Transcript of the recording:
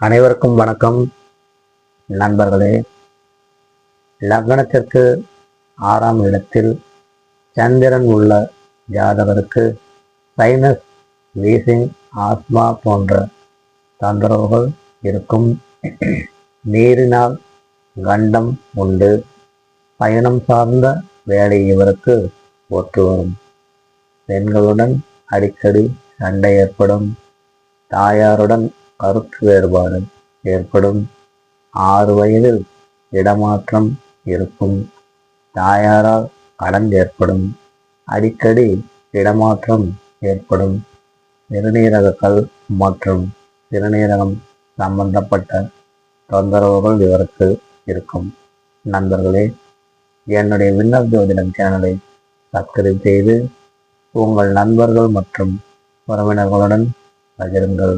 அனைவருக்கும் வணக்கம். நண்பர்களே லக்னத்திற்கு ஆறாம் இடத்தில் சந்திரன் உள்ள ஜாதகருக்கு சைனஸ் வீசிங் ஆஸ்மா போன்ற தொந்தரவுகள் இருக்கும். நீரினால் கண்டம் உண்டு. பயணம் சார்ந்த வேலை இவருக்கு ஒற்று வரும் பெண்களுடன் அடிக்கடி சண்டை ஏற்படும். தாயாருடன் கருத்து வேறுபாடு ஏற்படும். ஆறு வயதில் இடமாற்றம் இருக்கும். தாயாரால் கடன் ஏற்படும். அடிக்கடி இடமாற்றம் ஏற்படும். சிறுநீரகக்கல் மற்றும் சிறுநீரகம் சம்பந்தப்பட்ட தொந்தரவுகள் இவருக்கு இருக்கும். நண்பர்களே என்னுடைய விண்ணப் ஜோதிடம் சேனலை சப்ஸ்கிரைப் செய்து உங்கள் நண்பர்கள் மற்றும் உறவினர்களுடன் பகிருங்கள்.